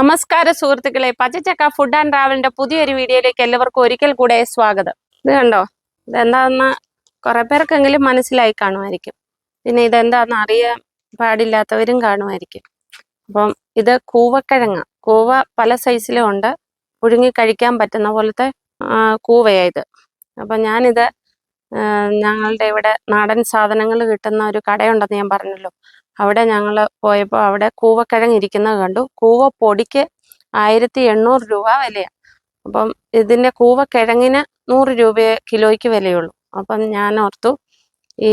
നമസ്കാരം സുഹൃത്തുക്കളെ പച്ചച്ചക്ക food and ട്രാവലിന്റെ പുതിയൊരു വീഡിയോയിലേക്ക് എല്ലാവർക്കും ഒരിക്കൽ കൂടെ സ്വാഗതം. ഇത് കണ്ടോ? ഇതെന്താന്ന് കുറെ പേർക്കെങ്കിലും മനസ്സിലായി കാണുമായിരിക്കും. പിന്നെ ഇതെന്താന്ന് അറിയാൻ പാടില്ലാത്തവരും കാണുമായിരിക്കും. അപ്പം ഇത് കൂവക്കിഴങ്ങ. കൂവ പല സൈസിലും ഉണ്ട്. പുഴുങ്ങി കഴിക്കാൻ പറ്റുന്ന പോലത്തെ കൂവയായത് അപ്പൊ ഞാനിത് ഞങ്ങളുടെ ഇവിടെ നാടൻ സാധനങ്ങൾ കിട്ടുന്ന ഒരു കടയുണ്ടെന്ന് ഞാൻ പറഞ്ഞല്ലോ. അവിടെ ഞങ്ങൾ പോയപ്പോൾ അവിടെ കൂവക്കിഴങ്ങ് ഇരിക്കുന്നത് കണ്ടു. കൂവ പൊടിക്ക് ആയിരത്തി എണ്ണൂറ് രൂപ വിലയാണ് അപ്പം ഇതിന്റെ കൂവക്കിഴങ്ങിന് നൂറ് രൂപയെ കിലോയ്ക്ക് വിലയുള്ളൂ. അപ്പം ഞാൻ ഓർത്തു ഈ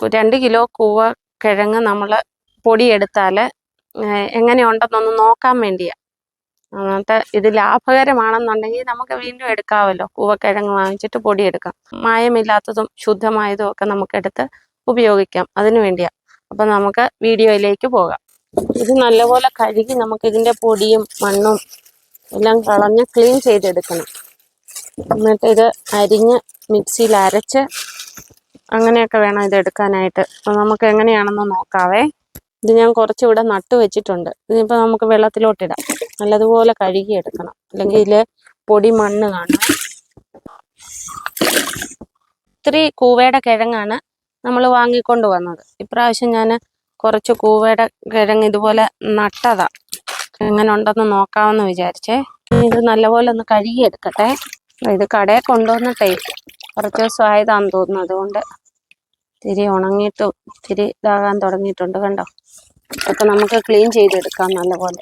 രണ്ട് കിലോ കൂവ കിഴങ്ങ് നമ്മൾ പൊടിയെടുത്താൽ എങ്ങനെയുണ്ടെന്നൊന്ന് നോക്കാൻ വേണ്ടിയാണ് അങ്ങനത്തെ ഇത് ലാഭകരമാണെന്നുണ്ടെങ്കിൽ നമുക്ക് വീണ്ടും എടുക്കാമല്ലോ കൂവക്കിഴങ്ങ് വാങ്ങിച്ചിട്ട് പൊടിയെടുക്കാം. മായമില്ലാത്തതും ശുദ്ധമായതും ഒക്കെ നമുക്കെടുത്ത് ഉപയോഗിക്കാം. അതിനു വേണ്ടിയാ. അപ്പൊ നമുക്ക് വീഡിയോയിലേക്ക് പോകാം. ഇത് നല്ലപോലെ കഴുകി നമുക്കിതിന്റെ പൊടിയും മണ്ണും എല്ലാം കളഞ്ഞ് ക്ലീൻ ചെയ്തെടുക്കണം. എന്നിട്ട് ഇത് അരിഞ്ഞ് മിക്സിയിൽ അരച്ച് അങ്ങനെയൊക്കെ വേണം ഇത് എടുക്കാനായിട്ട്. അപ്പം നമുക്ക് എങ്ങനെയാണെന്ന് നോക്കാവേ. ഇത് ഞാൻ കുറച്ചിവിടെ നട്ടു വെച്ചിട്ടുണ്ട്. ഇതിപ്പോൾ നമുക്ക് വെള്ളത്തിലോട്ടിടാം. നല്ലതുപോലെ കഴുകി എടുക്കണം അല്ലെങ്കിൽ ഇതിൽ പൊടി മണ്ണ് കാണണം ഇത്തിരി കൂവയുടെ കിഴങ്ങാണ് നമ്മൾ വാങ്ങിക്കൊണ്ട് വന്നത്. ഇപ്രാവശ്യം ഞാൻ കുറച്ച് കൂവയുടെ കിഴങ്ങ് ഇതുപോലെ നട്ടതാ. എങ്ങനെ ഉണ്ടെന്ന് നോക്കാമെന്ന് വിചാരിച്ചേ. ഇത് നല്ലപോലെ ഒന്ന് കഴുകിയെടുക്കട്ടെ. ഇത് കടയിൽ കൊണ്ടുവന്നിട്ടേ കുറച്ച് ദിവസമായതാന്ന് തോന്നുന്നു. അതുകൊണ്ട് ഇത്തിരി ഉണങ്ങിയിട്ടും ഇത്തിരി ഇതാകാൻ തുടങ്ങിയിട്ടുണ്ട് കണ്ടോ? ഇതൊക്കെ നമുക്ക് ക്ലീൻ ചെയ്തെടുക്കാം നല്ലപോലെ.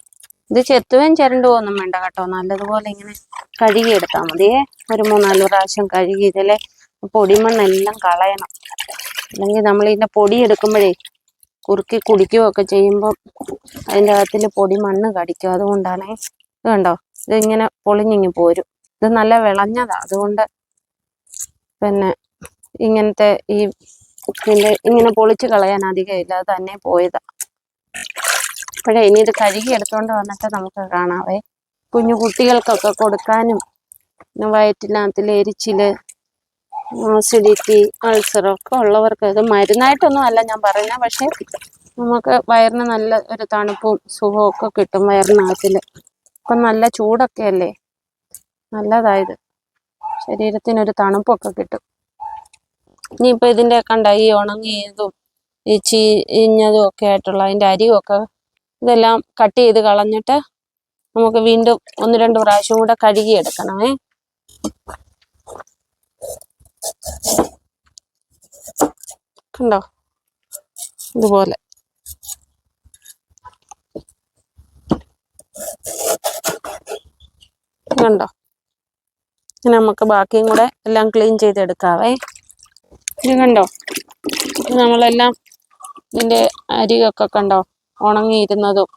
ഇത് ചെത്തുവേം ചിരണ്ടുകയും ഒന്നും വേണ്ട കേട്ടോ. നല്ലതുപോലെ ഇങ്ങനെ കഴുകിയെടുത്താൽ മതിയേ ഒരു മൂന്നാൽ പ്രാവശ്യം കഴുകി ഇതിലെ പൊടിമണ്ണെല്ലാം കളയണം. അല്ലെങ്കിൽ നമ്മൾ ഇതിന്റെ പൊടി എടുക്കുമ്പോഴേ കുറുക്കി കുടിക്കുകയോ ഒക്കെ ചെയ്യുമ്പോൾ അതിന്റെ അകത്തിൽ പൊടി മണ്ണ് കടിക്കും. അതുകൊണ്ടാണ് ഇത് കണ്ടോ? ഇതിങ്ങനെ പൊളിഞ്ഞിങ്ങി പോരും. ഇത് നല്ല വിളഞ്ഞതാണ് അതുകൊണ്ട് പിന്നെ ഇങ്ങനത്തെ ഈ ഇതിന്റെ ഇങ്ങനെ പൊളിച്ച് കളയാൻ അധികം ഇല്ല. അത് തന്നെ പോയതാ. അപ്പോഴേ ഇനി ഇത് കഴുകി എടുത്തുകൊണ്ട് വന്നിട്ട് നമുക്ക് കാണാവേ. കുഞ്ഞു കുട്ടികൾക്കൊക്കെ കൊടുക്കാനും വയറ്റിനകത്തിൽ എരിച്ചിൽ ആസിഡിറ്റി അൾസറൊക്കെ ഉള്ളവർക്ക് ഇത് മരുന്നായിട്ടൊന്നും അല്ല ഞാൻ പറയുന്നത് പക്ഷെ നമുക്ക് വയറിന് നല്ല ഒരു തണുപ്പും സുഖവും ഒക്കെ കിട്ടും വയറിനകത്തിൽ ഇപ്പം നല്ല ചൂടൊക്കെ അല്ലേ? നല്ലതായത്. ശരീരത്തിനൊരു തണുപ്പൊക്കെ കിട്ടും. ഇനിയിപ്പോൾ ഇതിന്റെ കണ്ട ഈ ഉണങ്ങിയതും ഈ ചീഞ്ഞതും ഒക്കെ ആയിട്ടുള്ള അതിന്റെ അരിയൊക്കെ ഇതെല്ലാം കട്ട് ചെയ്ത് കളഞ്ഞിട്ട് നമുക്ക് വീണ്ടും ഒന്ന് രണ്ട് പ്രാവശ്യം കൂടെ കഴുകിയെടുക്കണമേ. കണ്ടോ? ഇതുപോലെ. കണ്ടോ? ഇനി നമുക്ക് ബാക്കിയും കൂടെ എല്ലാം ക്ലീൻ ചെയ്തെടുക്കാവേ. ഇത് കണ്ടോ? നമ്മളെല്ലാം ഇതിന്റെ അരിയൊക്കെ കണ്ടോ? ഉണങ്ങിയിരുന്നതും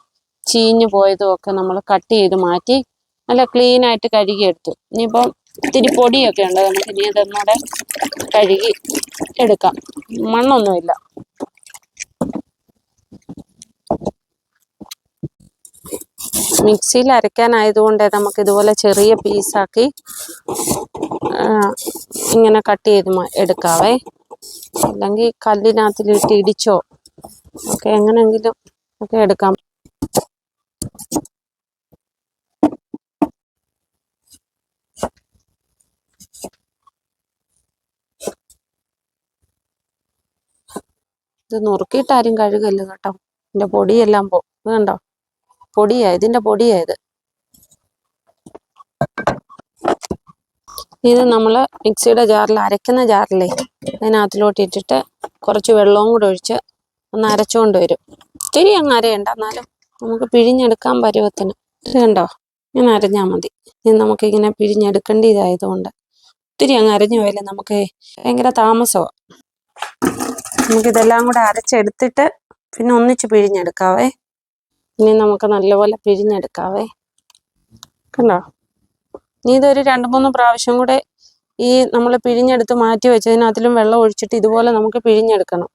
ചീഞ്ഞു പോയതും ഒക്കെ നമ്മൾ കട്ട് ചെയ്ത് മാറ്റി നല്ല ക്ലീനായിട്ട് കഴുകിയെടുത്തു. ഇനിയിപ്പം ഇത്തിരി പൊടിയൊക്കെ ഉണ്ട് നമുക്ക് ഇനി അതൊന്നുകൂടെ കഴുകി എടുക്കാം. മണ്ണൊന്നുമില്ല. മിക്സിയിൽ അരയ്ക്കാനായതുകൊണ്ട് നമുക്ക് ഇതുപോലെ ചെറിയ പീസാക്കി ഇങ്ങനെ കട്ട് ചെയ്ത് എടുക്കാവേ. അല്ലെങ്കിൽ കല്ലിനകത്തിലിട്ട് ഇടിച്ചോ ഒക്കെ എങ്ങനെയെങ്കിലും ഒക്കെ എടുക്കാം. ഇത് നുറുക്കിയിട്ട് ആരും കഴുകല്ല കേട്ടോ. ഇതിന്റെ പൊടിയെല്ലാം പോ കണ്ടോ? പൊടിയാ ഇതിന്റെ പൊടിയായത് ഇത്. നമ്മൾ മിക്സിയുടെ ജാറിൽ അരയ്ക്കുന്ന ജാറിലേ അതിനകത്തിലോട്ട് ഇട്ടിട്ട് കുറച്ച് വെള്ളവും കൂടെ ഒഴിച്ച് ഒന്ന് അരച്ചുകൊണ്ട് വരും. ഒത്തിരി അങ്ങ് അരയണ്ട എന്നാലും നമുക്ക് പിഴിഞ്ഞെടുക്കാൻ പരുവത്തിന്. കണ്ടോ? ഇങ്ങനെ അരഞ്ഞാൽ മതി. ഇത് നമുക്കിങ്ങനെ പിഴിഞ്ഞെടുക്കേണ്ടതായതുകൊണ്ട് ഒത്തിരി അങ്ങ് അരഞ്ഞു പോയാലേ നമുക്ക് ഭയങ്കര താമസമാണ് നമുക്കിതെല്ലാം കൂടെ അരച്ചെടുത്തിട്ട് പിന്നെ ഒന്നിച്ച് പിഴിഞ്ഞെടുക്കാവേ. ഇനി നമുക്ക് നല്ലപോലെ പിഴിഞ്ഞെടുക്കാവേ. കണ്ടോ? ഇനി ഇതൊരു രണ്ട് മൂന്ന് പ്രാവശ്യം കൂടെ ഈ നമ്മൾ പിഴിഞ്ഞെടുത്ത് മാറ്റി വെച്ചതിനകത്തിലും വെള്ളം ഒഴിച്ചിട്ട് ഇതുപോലെ നമുക്ക് പിഴിഞ്ഞെടുക്കണം.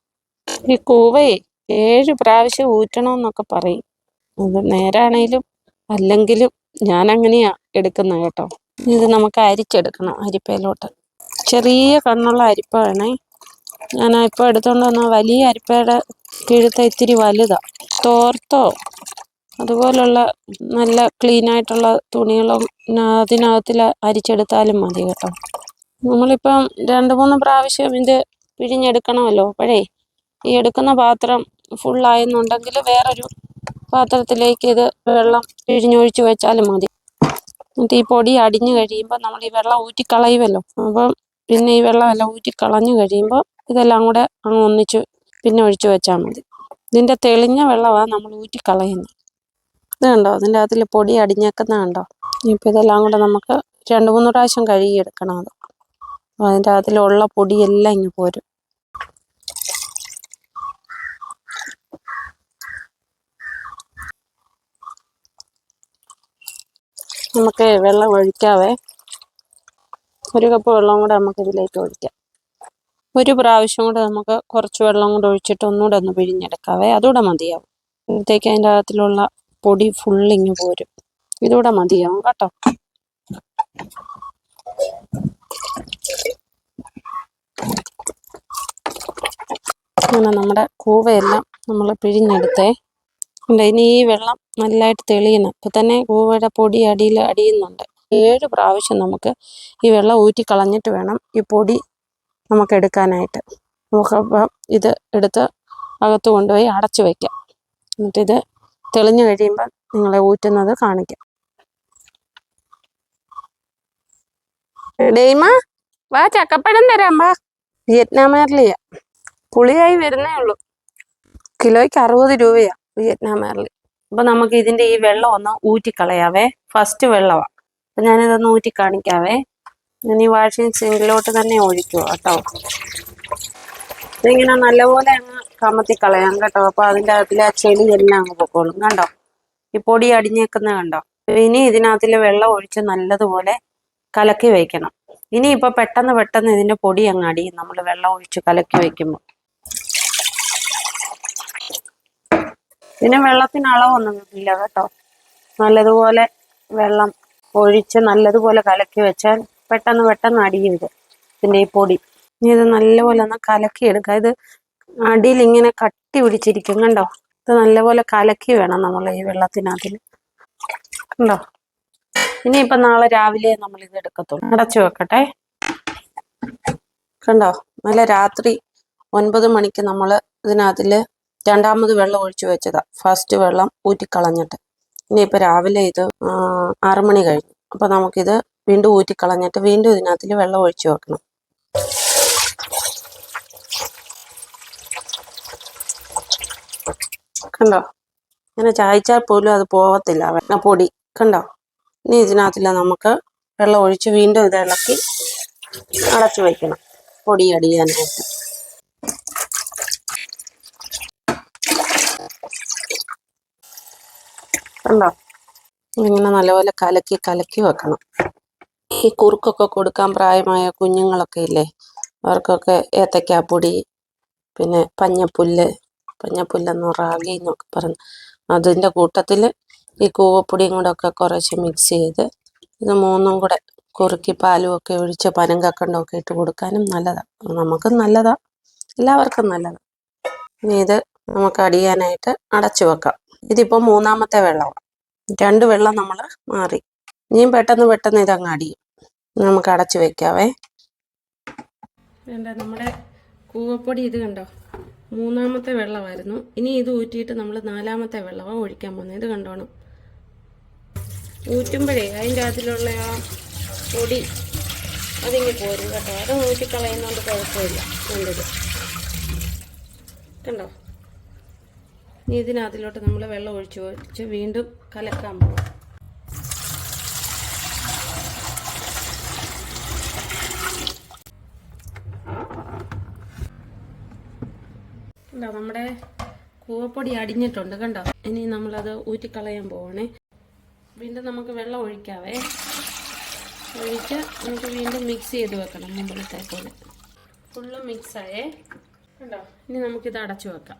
ഈ കൂവയെ ഏഴ് പ്രാവശ്യം ഊറ്റണമെന്നൊക്കെ പറയും. അത് നേരാണേലും അല്ലെങ്കിലും ഞാൻ അങ്ങനെയാ എടുക്കുന്നത് കേട്ടോ. ഇത് നമുക്ക് അരിച്ചെടുക്കണം അരിപ്പയിലോട്ട്. ചെറിയ കണ്ണുള്ള അരിപ്പ വേണേ ഞാൻ ഇപ്പോൾ എടുത്തുകൊണ്ട് വന്ന വലിയ അരിപ്പയുടെ കിഴുത്ത ഇത്തിരി വലുതാ. തോർത്തോ? അതുപോലുള്ള നല്ല ക്ലീനായിട്ടുള്ള തുണികളും അതിനകത്തിൽ അരിച്ചെടുത്താലും മതി കേട്ടോ. നമ്മളിപ്പം രണ്ട് മൂന്ന് പ്രാവശ്യം ഇത് പിഴിഞ്ഞെടുക്കണമല്ലോ അപ്പോഴേ ഈ എടുക്കുന്ന പാത്രം ഫുള്ളായെന്നുണ്ടെങ്കിൽ വേറൊരു പാത്രത്തിലേക്ക് ഇത് വെള്ളം പിഴിഞ്ഞൊഴിച്ച് വെച്ചാലും മതി. എന്നിട്ട് ഈ പൊടി അടിഞ്ഞു കഴിയുമ്പോൾ നമ്മൾ ഈ വെള്ളം ഊറ്റിക്കളയുമല്ലോ അപ്പം പിന്നെ ഈ വെള്ളം എല്ലാം വെള്ളമെല്ലാം ഊറ്റിക്കളഞ്ഞു കഴിയുമ്പോൾ ഇതെല്ലാം കൂടെ അങ്ങ് ഒന്നിച്ച് പിന്നെ ഒഴിച്ചു വെച്ചാൽ മതി. ഇതിന്റെ തെളിഞ്ഞ വെള്ളമാണ് നമ്മൾ ഊറ്റി കളയുന്നത്. ഇത് കണ്ടോ? അതിന്റെ അകത്തിൽ പൊടി അടിഞ്ഞേക്കുന്ന കണ്ടോ? ഇപ്പോൾ ഇതെല്ലാം കൂടെ നമുക്ക് രണ്ട് മൂന്ന് പ്രാവശ്യം കഴുകിയെടുക്കണം അത്. അതിന്റെ അകത്തിലുള്ള പൊടിയെല്ലാം ഇങ്ങ് പോരും. നമുക്ക് വെള്ളം ഒഴിക്കാവേ. ഒരു കപ്പ് വെള്ളം കൂടെ നമുക്ക് ഇതിലേക്ക് ഒഴിക്കാം. ഒരു പ്രാവശ്യം കൂടെ നമുക്ക് കുറച്ച് വെള്ളം കൂടെ ഒഴിച്ചിട്ട് ഒന്നുകൂടെ ഒന്ന് പിഴിഞ്ഞെടുക്കാവേ. അതുകൂടെ മതിയാവും. അപ്പോഴത്തേക്ക് അതിന്റെ അകത്തിലുള്ള പൊടി ഫുള്ളിങ് പോരും. ഇതുകൂടെ മതിയാവും കേട്ടോ. അങ്ങനെ നമ്മുടെ കൂവയെല്ലാം നമ്മൾ പിഴിഞ്ഞെടുത്തേ. ഇനി ഈ വെള്ളം നല്ലതായിട്ട് തെളിയണം ഇപ്പം തന്നെ കൂവയുടെ പൊടി അടിയിൽ അടിയുന്നുണ്ട്. ഏഴ് പ്രാവശ്യം നമുക്ക് ഈ വെള്ളം ഊറ്റി കളഞ്ഞിട്ട് വേണം ഈ പൊടി നമുക്ക് എടുക്കാനായിട്ട്. നമുക്കപ്പം ഇത് എടുത്ത് അകത്ത് കൊണ്ടുപോയി അടച്ചു വയ്ക്കാം എന്നിട്ട് ഇത് തെളിഞ്ഞു കഴിയുമ്പോൾ നിങ്ങളെ ഊറ്റുന്നത് കാണിക്കാം. വാ ചക്കപ്പഴം തരാം വാ. വിയറ്റ്നാം എയർലിയാ പുളിയായി വരുന്നേ ഉള്ളൂ. കിലോയ്ക്ക് അറുപത് രൂപയാ വിയറ്റ്നാം എയർലി അപ്പൊ നമുക്ക് ഇതിന്റെ ഈ വെള്ളം ഒന്ന് ഊറ്റിക്കളയാവേ ഫസ്റ്റ് വെള്ളമാ അപ്പൊ ഞാനിതൊന്ന് ഊറ്റി കാണിക്കാവേ. ഈ വാഷിംഗ് സിങ്കിലോട്ട് തന്നെ ഒഴിക്കുക കേട്ടോ. ഇതിങ്ങനെ നല്ലപോലെ അങ്ങ് കമത്തി കളയാം കേട്ടോ. അപ്പൊ അതിന്റെ അകത്തിലെ ആ ചെളി എല്ലാം അങ്ങ് പൊക്കോളും കണ്ടോ? ഈ പൊടി അടിഞ്ഞേക്കുന്ന കണ്ടോ? ഇനി ഇതിനകത്തിലെ വെള്ളം ഒഴിച്ച് നല്ലതുപോലെ കലക്കി വയ്ക്കണം. ഇനി ഇപ്പൊ പെട്ടെന്ന് പെട്ടെന്ന് ഇതിന്റെ പൊടി അങ്ങ് അടിയും. നമ്മൾ വെള്ളം ഒഴിച്ച് കലക്കി വയ്ക്കുമ്പോൾ. പിന്നെ വെള്ളത്തിന് അളവൊന്നും ഇല്ല കേട്ടോ. നല്ലതുപോലെ വെള്ളം ഒഴിച്ച് നല്ലതുപോലെ കലക്കി വെച്ചാൽ പെട്ടെന്ന് പെട്ടെന്ന് അടിയും ഇത് ഇതിന്റെ ഈ പൊടി. ഇനി ഇത് നല്ലപോലെ ഒന്ന് കലക്കി എടുക്കുക. ഇത് അടിയിൽ ഇങ്ങനെ കട്ടി പിടിച്ചിരിക്കും കണ്ടോ? ഇത് നല്ലപോലെ കലക്കി വേണം നമ്മൾ ഈ വെള്ളത്തിനകത്തിൽ. കണ്ടോ? ഇനിയിപ്പം നാളെ രാവിലെ നമ്മൾ ഇത് എടുക്കത്തുള്ളൂ. അടച്ചു വെക്കട്ടെ. കണ്ടോ? നല്ല രാത്രി ഒൻപത് മണിക്ക് നമ്മൾ ഇതിനകത്തിൽ രണ്ടാമത് വെള്ളം ഒഴിച്ചു വെച്ചതാ. ഫസ്റ്റ് വെള്ളം ഊറ്റിക്കളഞ്ഞിട്ട്. ഇനിയിപ്പോൾ രാവിലെ ഇത് ആറു മണി കഴിഞ്ഞു. അപ്പോൾ നമുക്കിത് വീണ്ടും ഊറ്റിക്കളഞ്ഞിട്ട് വീണ്ടും ഇതിനകത്തിൽ വെള്ളം ഒഴിച്ചു വെക്കണം. കണ്ടോ? ഇങ്ങനെ ചായച്ചാൽ പോലും അത് പോകത്തില്ല പൊടി. കണ്ടോ? ഇനി ഇതിനകത്തില്ല നമുക്ക് വെള്ളം ഒഴിച്ച് വീണ്ടും ഇത് ഇളക്കി അടച്ചു വയ്ക്കണം പൊടി അടിയാനായിട്ട്. കണ്ടോ? ഇങ്ങനെ നല്ലപോലെ കലക്കി കലക്കി വെക്കണം. ഈ കുറുക്കൊക്കെ കൊടുക്കാൻ പ്രായമായ കുഞ്ഞുങ്ങളൊക്കെ ഇല്ലേ? അവർക്കൊക്കെ ഏത്തക്കാപ്പൊടി പിന്നെ പഞ്ഞപ്പുല്ല് പഞ്ഞപ്പുല്ലെന്ന് റാഗി എന്നൊക്കെ പറഞ്ഞു അതിന്റെ കൂട്ടത്തിൽ ഈ കൂവപ്പൊടിയും കൂടെ ഒക്കെ കുറച്ച് മിക്സ് ചെയ്ത് ഇത് മൂന്നും കൂടെ കുറുക്കി പാലും ഒക്കെ ഒഴിച്ച് പനം കക്കണ്ടൊക്കെ ഇട്ട് കൊടുക്കാനും നല്ലതാണ് നമുക്കും നല്ലതാണ് എല്ലാവർക്കും നല്ലതാണ് ഇനി ഇത് നമുക്ക് അടിയാനായിട്ട് അടച്ചു വെക്കാം. ഇതിപ്പോൾ മൂന്നാമത്തെ വെള്ളമാണ് രണ്ട് വെള്ളം നമ്മൾ മാറി. ഇനിയും പെട്ടെന്ന് പെട്ടെന്ന് ഇതങ്ങ് അടിയും. നമുക്ക് അടച്ചു വെക്കാവേ. വേണ്ട നമ്മുടെ കൂവപ്പൊടി ഇത് കണ്ടോ? മൂന്നാമത്തെ വെള്ളമായിരുന്നു. ഇനി ഇത് ഊറ്റിയിട്ട് നമ്മൾ നാലാമത്തെ വെള്ളമാണ് ഒഴിക്കാൻ പോകുന്നത്. ഇത് കണ്ടോണം? ഊറ്റുമ്പോഴേ അതിന്റെ അതിലുള്ള ആ പൊടി അതിങ്ങ് പോരും കേട്ടോ. അത് ഊറ്റിക്കളയുന്നതുകൊണ്ട് കുഴപ്പമില്ല. നല്ലത് കണ്ടോ? ഇനി ഇതിനകത്തിലോട്ട് നമ്മൾ വെള്ളം ഒഴിച്ച് ഒഴിച്ച് വീണ്ടും കലക്കാൻ പോകും കണ്ടോ നമ്മുടെ കൂവപ്പൊടി അടിഞ്ഞിട്ടുണ്ട് കണ്ടോ? ഇനി നമ്മളത് ഊറ്റിക്കളയാൻ പോവണേ. വീണ്ടും നമുക്ക് വെള്ളം ഒഴിക്കാവേ. ഒഴിച്ച് നമുക്ക് വീണ്ടും മിക്സ് ചെയ്ത് വെക്കണം മുമ്പിലത്തെ പോലെ. ഫുള്ള് മിക്സായേ കണ്ടോ? ഇനി നമുക്കിത് അടച്ചു വെക്കാം.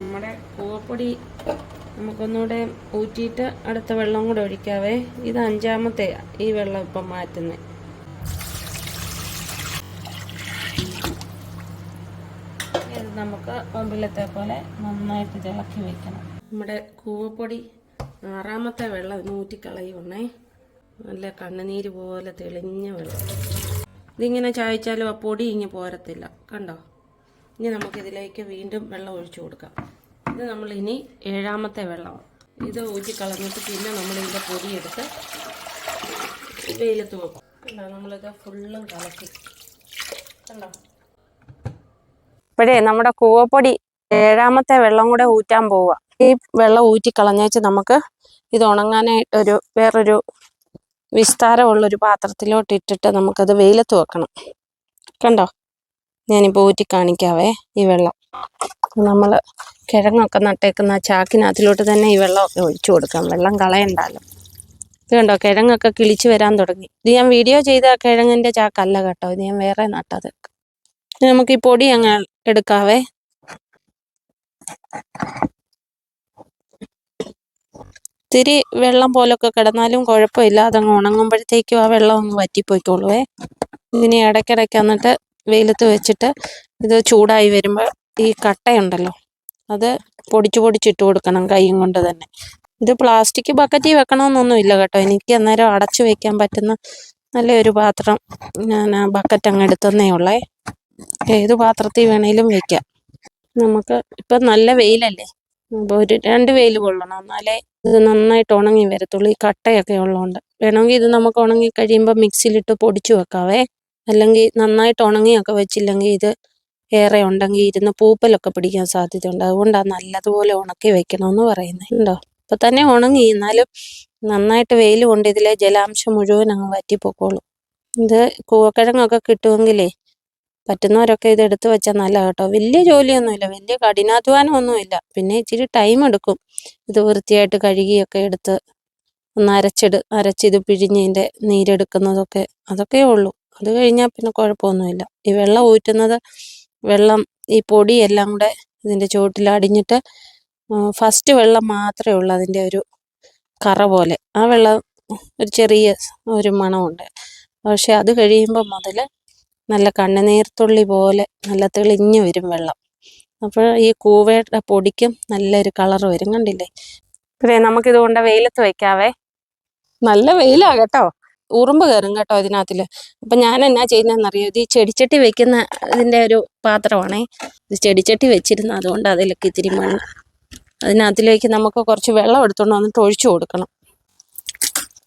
നമ്മുടെ കൂവപ്പൊടി നമുക്കൊന്നുകൂടെ ഊറ്റിയിട്ട് അടുത്ത വെള്ളം കൂടെ ഒഴിക്കാവേ. ഇത് അഞ്ചാമത്തെ ഈ വെള്ളം ഇപ്പം മാറ്റുന്നത് ഇത് നമുക്ക് ഒമ്പിലത്തെ പോലെ നന്നായിട്ട് തിളക്കി വെക്കണം. നമ്മുടെ കൂവപ്പൊടി ആറാമത്തെ വെള്ളം നൂറ്റി കളയുന്നേ നല്ല കണ്ണുനീര് പോലെ തെളിഞ്ഞ വെള്ളം. ഇതിങ്ങനെ ചായച്ചാലും ആ പൊടി ഇങ്ങനെ പോരത്തില്ല. കണ്ടോ? ഇനി നമുക്കിതിലേക്ക് വീണ്ടും വെള്ളം ഒഴിച്ചു കൊടുക്കാം. ഇത് നമ്മൾ ഇനി ഏഴാമത്തെ വെള്ളമാണ് ഇത് ഊറ്റി കളഞ്ഞിട്ട് പിന്നെ നമ്മൾ ഇതിന്റെ പൊടിയെടുത്ത് വെയിലത്ത് വെക്കും. കണ്ടോ നമ്മളിത് ഫുള്ളും കലക്കി. കണ്ടോ? ഇപ്പോഴേ നമ്മുടെ കൂവപ്പൊടി ഏഴാമത്തെ വെള്ളം കൂടെ ഊറ്റാൻ പോവുക ഈ വെള്ളം ഊറ്റി കളഞ്ഞേച്ച് നമുക്ക് ഇത് ഉണങ്ങാനായിട്ട് ഒരു വേറൊരു വിസ്താരമുള്ളൊരു പാത്രത്തിലോട്ട് ഇട്ടിട്ട് നമുക്കത് വെയിലത്ത് വെക്കണം. കണ്ടോ? ഞാനിപ്പോൾ ഊറ്റി കാണിക്കാവേ ഈ വെള്ളം. നമ്മൾ കിഴങ്ങൊക്കെ നട്ടേക്കുന്ന ചാക്കിനകത്തിലോട്ട് തന്നെ ഈ വെള്ളമൊക്കെ ഒഴിച്ചു കൊടുക്കാം. വെള്ളം കളയണ്ടല്ലോ ഇത് കണ്ടോ? കിഴങ്ങൊക്കെ കിളിച്ച് വരാൻ തുടങ്ങി. ഇത് ഞാൻ വീഡിയോ ചെയ്ത കിഴങ്ങിന്റെ ചാക്കല്ല കേട്ടോ. ഇത് ഞാൻ വേറെ നട്ടത്. നമുക്ക് ഈ പൊടി അങ്ങ് എടുക്കാവേ. ഇത്തിരി വെള്ളം പോലൊക്കെ കിടന്നാലും കുഴപ്പമില്ല. അതങ്ങ് ഉണങ്ങുമ്പോഴത്തേക്കും ആ വെള്ളം അങ്ങ് വറ്റിപ്പോയിക്കോളുവേ. ഇങ്ങനെ ഇടയ്ക്കിടയ്ക്ക് എന്നിട്ട് വെയിലത്ത് വെച്ചിട്ട് ഇത് ചൂടായി വരുമ്പോൾ ഈ കട്ടയുണ്ടല്ലോ അത് പൊടിച്ച് പൊടിച്ചിട്ട് കൊടുക്കണം കൈയും കൊണ്ട് തന്നെ. ഇത് പ്ലാസ്റ്റിക് ബക്കറ്റിൽ വെക്കണമെന്നൊന്നുമില്ല കേട്ടോ. എനിക്ക് അന്നേരം അടച്ചു വെക്കാൻ പറ്റുന്ന നല്ലൊരു പാത്രം ഞാൻ ആ ബക്കറ്റ് അങ്ങ് എടുത്തന്നേ ഉള്ളേ. ഏത് പാത്രത്തിൽ വേണേലും വെക്കാം. നമുക്ക് ഇപ്പം നല്ല വെയിലല്ലേ? അപ്പോൾ ഒരു രണ്ട് വെയിൽ കൊള്ളണം. എന്നാലേ ഇത് നന്നായിട്ട് ഉണങ്ങി വരത്തുള്ളൂ. ഈ കട്ടയൊക്കെ ഉള്ളതുകൊണ്ട് വേണമെങ്കിൽ ഇത് നമുക്ക് ഉണങ്ങി കഴിയുമ്പോൾ മിക്സിയിലിട്ട് പൊടിച്ചു വെക്കാവേ. അല്ലെങ്കിൽ നന്നായിട്ട് ഉണങ്ങിയൊക്കെ വെച്ചില്ലെങ്കിൽ ഇത് ഏറെ ഉണ്ടെങ്കിൽ ഇരുന്ന് പൂപ്പലൊക്കെ പിടിക്കാൻ സാധ്യതയുണ്ട്. അതുകൊണ്ടാണ് നല്ലതുപോലെ ഉണക്കി വെക്കണമെന്ന് പറയുന്നത്. ഉണ്ടോ? ഇപ്പം തന്നെ ഉണങ്ങി. എന്നാലും നന്നായിട്ട് വെയിൽ കൊണ്ട് ഇതിലെ ജലാംശം മുഴുവൻ അങ്ങ് വറ്റിപ്പോക്കോളും. ഇത് കൂവക്കിഴങ്ങൊക്കെ കിട്ടുമെങ്കിലേ പറ്റുന്നവരൊക്കെ ഇത് എടുത്തു വെച്ചാൽ നല്ല കേട്ടോ. വലിയ ജോലിയൊന്നുമില്ല. വലിയ കഠിനാധ്വാനമൊന്നുമില്ല. പിന്നെ ഇച്ചിരി ടൈം എടുക്കും. ഇത് വൃത്തിയായിട്ട് കഴുകിയൊക്കെ എടുത്ത് ഒന്ന് അരച്ചിട് അരച്ചിത് പിഴിഞ്ഞതിന്റെ നീരെടുക്കുന്നതൊക്കെ. അതൊക്കെ ഉള്ളൂ. അത് കഴിഞ്ഞാൽ പിന്നെ കുഴപ്പമൊന്നുമില്ല ഈ വെള്ളം ഊറ്റുന്നത് വെള്ളം ഈ പൊടിയെല്ലാം കൂടെ ഇതിന്റെ ചുവട്ടിൽ അടിഞ്ഞിട്ട് ഫസ്റ്റ് വെള്ളം മാത്രമേ ഉള്ളൂ അതിന്റെ ഒരു കറ പോലെ. ആ വെള്ളം ഒരു ചെറിയ ഒരു മണമുണ്ട്. പക്ഷെ അത് കഴിയുമ്പോൾ മുതൽ നല്ല കണ്ണുനീർത്തുള്ളി പോലെ നല്ല തെളിഞ്ഞു വരും വെള്ളം. അപ്പോൾ ഈ കൂവയുടെ പൊടിക്കും നല്ലൊരു കളർ വരും. കണ്ടില്ലേ? പിന്നെ നമുക്കിത് കൊണ്ട് വെയിലത്ത് വയ്ക്കാവേ നല്ല വെയിലാ കേട്ടോ. ഉറുമ്പ് കയറും കേട്ടോ ഇതിനകത്തിൽ അപ്പം ഞാൻ എന്നാ ചെയ്യുന്നതെന്നറിയോ? ഇത് ഈ ചെടിച്ചട്ടി വെക്കുന്ന ഇതിന്റെ ഒരു പാത്രമാണേ. ഇത് ചെടിച്ചട്ടി വെച്ചിരുന്നു. അതുകൊണ്ട് അതിലൊക്കെ ഇത്തിരി മണ്ണ്. അതിനകത്തിലേക്ക് നമുക്ക് കുറച്ച് വെള്ളം എടുത്തുകൊണ്ട് വന്നിട്ട് ഒഴിച്ചു കൊടുക്കണം.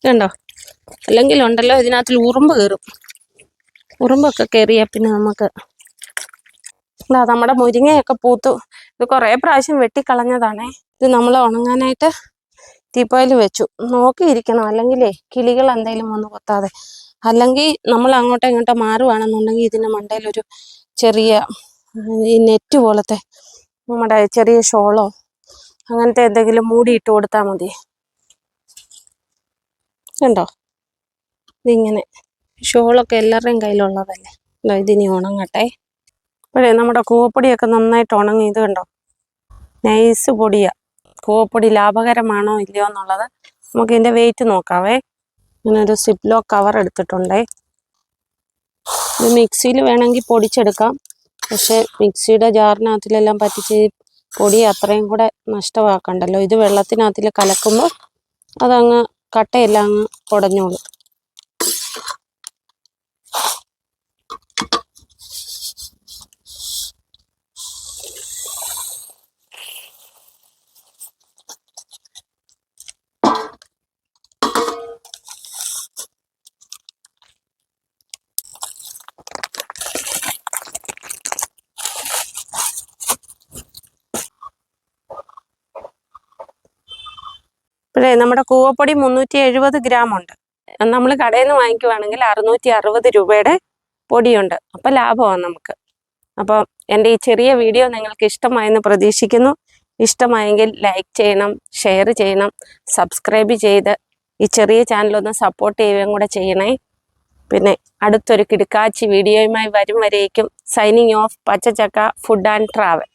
കണ്ടോ? അല്ലെങ്കിൽ ഉണ്ടല്ലോ ഇതിനകത്തിൽ ഉറുമ്പ് കയറും. ഉറുമ്പൊക്കെ കയറിയാൽ പിന്നെ നമുക്ക് നമ്മുടെ മുരിങ്ങയൊക്കെ പൂത്തു. ഇത് കുറേ പ്രാവശ്യം വെട്ടിക്കളഞ്ഞതാണേ. ഇത് നമ്മൾ ഉണങ്ങാനായിട്ട് തീപ്പോയിൽ വെച്ചു. നോക്കിയിരിക്കണം. അല്ലെങ്കിലേ കിളികൾ എന്തെങ്കിലും വന്ന് കൊത്താതെ. അല്ലെങ്കിൽ നമ്മൾ അങ്ങോട്ടോ ഇങ്ങോട്ടോ മാറുവാണെന്നുണ്ടെങ്കിൽ ഇതിന്റെ മണ്ടയിലൊരു ചെറിയ ഈ നെറ്റ് പോലത്തെ നമ്മുടെ ചെറിയ ഷോളോ അങ്ങനത്തെ എന്തെങ്കിലും മൂടി ഇട്ട് കൊടുത്താൽ മതി. കണ്ടോ? ഇതിങ്ങനെ ഷോളൊക്കെ എല്ലാവരുടെയും കയ്യിലുള്ളതല്ലേ? കണ്ടോ ഇതിനി ഉണങ്ങട്ടെ. അപ്പോഴേ നമ്മുടെ കൂവപ്പൊടിയൊക്കെ നന്നായിട്ട് ഉണങ്ങി. ഇത് കണ്ടോ? നൈസ് പൊടിയാ. കൂവപ്പൊടി ലാഭകരമാണോ ഇല്ലയോ എന്നുള്ളത് നമുക്ക് ഇതിന്റെ വെയിറ്റ് നോക്കാവേ. ഇങ്ങനെ ഒരു സിപ്ലോ കവർ എടുത്തിട്ടുണ്ട്. ഇത് മിക്സിയിൽ വേണമെങ്കിൽ പൊടിച്ചെടുക്കാം. പക്ഷേ മിക്സിയുടെ ജാറിനകത്തിലെല്ലാം പറ്റിച്ച് പൊടി അത്രയും കൂടെ നഷ്ടമാക്കണ്ടല്ലോ. ഇത് വെള്ളത്തിനകത്തിൽ കലക്കുമ്പോൾ അതങ്ങ് കട്ടയെല്ലാം അങ്ങ് ഉടഞ്ഞോളും ഇപ്പോഴേ നമ്മുടെ കൂവപ്പൊടി മുന്നൂറ്റി എഴുപത് ഗ്രാം ഉണ്ട് നമ്മൾ കടയിൽ നിന്ന് വാങ്ങിക്കുവാണെങ്കിൽ അറുന്നൂറ്റി അറുപത് രൂപയുടെ പൊടിയുണ്ട്. അപ്പം ലാഭമാണ് നമുക്ക്. അപ്പോൾ എന്റെ ഈ ചെറിയ വീഡിയോ നിങ്ങൾക്ക് ഇഷ്ടമായെന്ന് പ്രതീക്ഷിക്കുന്നു. ഇഷ്ടമായെങ്കിൽ ലൈക്ക് ചെയ്യണം ഷെയർ ചെയ്യണം സബ്സ്ക്രൈബ് ചെയ്ത് ഈ ചെറിയ ചാനലൊന്ന് സപ്പോർട്ട് ചെയ്യുകയും കൂടെ ചെയ്യണേ. പിന്നെ അടുത്തൊരു കിടുക്കാച്ചി വീഡിയോയുമായി വരും വരേക്കും. Signing off Pachachakka food and travel.